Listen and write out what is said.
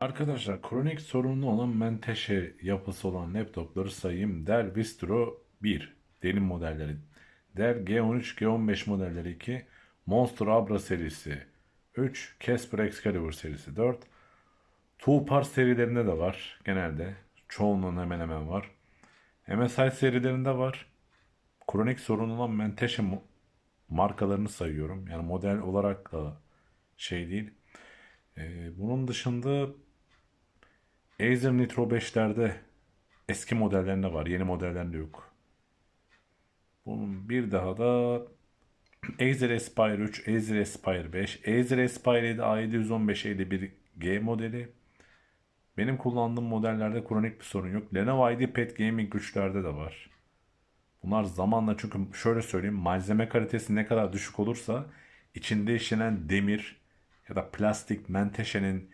Arkadaşlar kronik sorunlu olan menteşe yapısı olan laptopları sayayım. Dell Bistro 1 derin modelleri. Dell G13, G15 modelleri 2. Monster Abra serisi 3. Casper Excalibur serisi 4. Toolpar serilerinde de var genelde. Çoğunluğun hemen hemen var. MSI serilerinde var. Kronik sorun olan menteşe markalarını sayıyorum. Yani model olarak da şey değil. Ee, bunun dışında Acer Nitro 5'lerde eski modellerinde var. Yeni modellerinde yok. Bunun bir daha da Acer Aspire 3, Acer Aspire 5, Acer Aspire 7 A715 51G modeli. Benim kullandığım modellerde kronik bir sorun yok. Lenovo IdeaPad Gaming güçlerde de var. Bunlar zamanla çünkü şöyle söyleyeyim malzeme kalitesi ne kadar düşük olursa içinde işlenen demir ya da plastik menteşenin